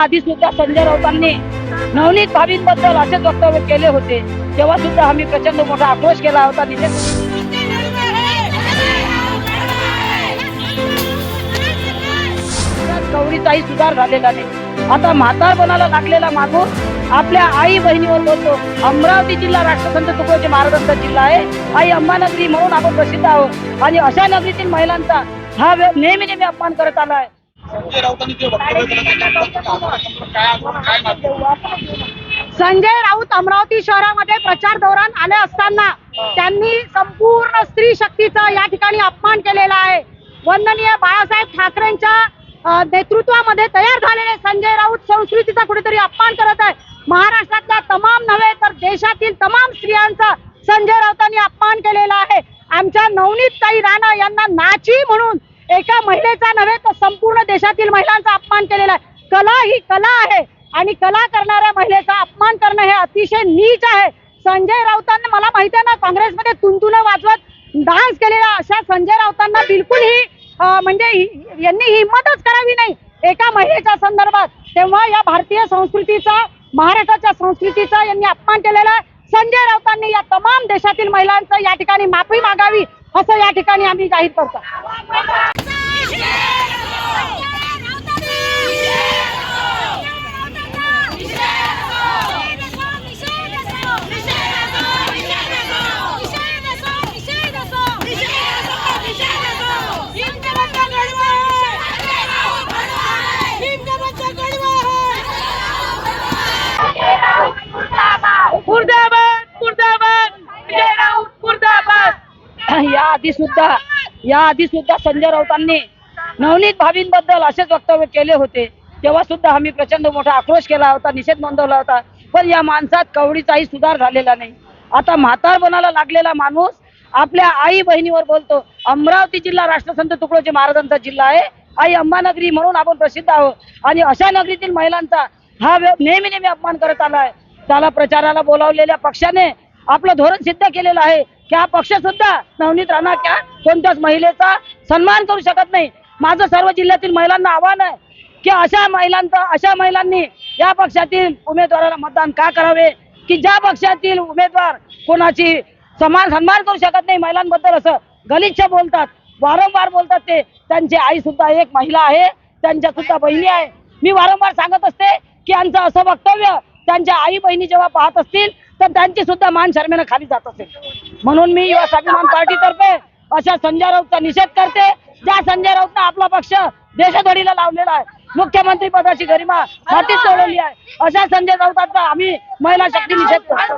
आधी सुद्धा संजय राऊतांनी नवनीत भावींबद्दल असेच वक्तव्य केले होते. तेव्हा सुद्धा आम्ही प्रचंड मोठा आक्रोश केला होता. निषेध कवडीचाही सुधार झालेला नाही आता म्हातारपणाला लागलेला माणूस आपल्या आई बहिणीवर बोलतो अमरावती जिल्हा राष्ट्रसंत तुकडोजी महाराजांचा जिल्हा आहे. आई अंबानगरी म्हणून आपण प्रसिद्ध आहोत. आणि अशा नगरीतील महिलांचा हा नेहमी नेहमी अपमान करत आला आहे. संजय राऊतांनी जे वक्तव्य केलं काय काय संजय राऊत अमरावती शहरामध्ये प्रचार दौरान आले असताना त्यांनी संपूर्ण स्त्री शक्तीचा या ठिकाणी अपमान केलेला आहे. वंदनीय बाळासाहेब ठाकरेंच्या नेतृत्वामध्ये तयार झालेले संजय राऊत संस्कृतीचा कुठेतरी अपमान करत आहे. महाराष्ट्रातल्या तमाम नव्हे तर देशातील तमाम स्त्रियांचा संजय राऊतांनी अपमान केलेला आहे. आमच्या नवनीत ताई राणा यांना नाची म्हणून एका महिलेचा नव्हे तर संपूर्ण देशातील महिलांचा अपमान केलेला आहे. कला ही कला आहे आणि कला करणाऱ्या महिलेचा अपमान करणं हे अतिशय नीच आहे. संजय राऊतांना मला माहिती आहे ना काँग्रेसमध्ये तुंतुन वाजवत डान्स केलेला अशा संजय राऊतांना बिलकुल ही अं, म्हणजे यांनी हिंमतच करावी नाही. एका महिलेच्या संदर्भात तेव्हा या भारतीय संस्कृतीचा महाराष्ट्राच्या संस्कृतीचा यांनी अपमान केलेला आहे. संजय राऊतांनी या तमाम देशातील महिलांचं या ठिकाणी माफी मागावी. असं या ठिकाणी आम्ही जाहीर करतो. आधी सुद्धा या आधी सुद्धा संजय राऊतांनी नवनीत भावींबद्दल असेच वक्तव्य केले होते. तेव्हा सुद्धा आम्ही प्रचंड मोठा आक्रोश केला होता निषेध नोंदवला होता. पण या माणसात कवडीचाही सुधार झालेला नाही. आता म्हातारपणाला लागलेला माणूस आपल्या आई बहिणीवर बोलतो. अमरावती जिल्हा राष्ट्रसंत तुकडोजी महाराजांचा जिल्हा आहे. आई अंबानगरी म्हणून आपण प्रसिद्ध आहोत. आणि अशा नगरीतील महिलांचा हा नेहमी नेहमी अपमान करत आला आहे. त्याला प्रचाराला बोलावलेल्या पक्षाने आपलं धोरण सिद्ध केलेलं आहे. की हा पक्ष सुद्धा नवनीत राणा क्या कोणत्याच महिलेचा सन्मान करू शकत नाही. माझं सर्व जिल्ह्यातील महिलांना आव्हान आहे की अशा महिलांचा अशा महिलांनी या पक्षातील उमेदवाराला मतदान का करावे? की ज्या पक्षातील उमेदवार कोणाची समान सन्मान करू शकत नाही महिलांबद्दल असं गलिच्छ बोलतात वारंवार बोलतात ते. त्यांची आई सुद्धा एक महिला आहे त्यांच्या सुद्धा बहिणी आहे. मी वारंवार सांगत असते की यांचं असं वक्तव्य त्यांच्या आई बहिणी जेव्हा पाहत असतील तर त्यांची सुद्धा मान शर्मेनं खाली जात असेल. म्हणून मी युवा स्वाभिमान पार्टीतर्फे अशा संजय राऊतचा निषेध करते. ज्या संजय राऊतनं आपला पक्ष देशधडीला लावलेला आहे मुख्यमंत्री पदाची गरिमा मातीत सोडवली आहे अशा संजय राऊतांचा आम्ही महिला शक्ती निषेध करतो.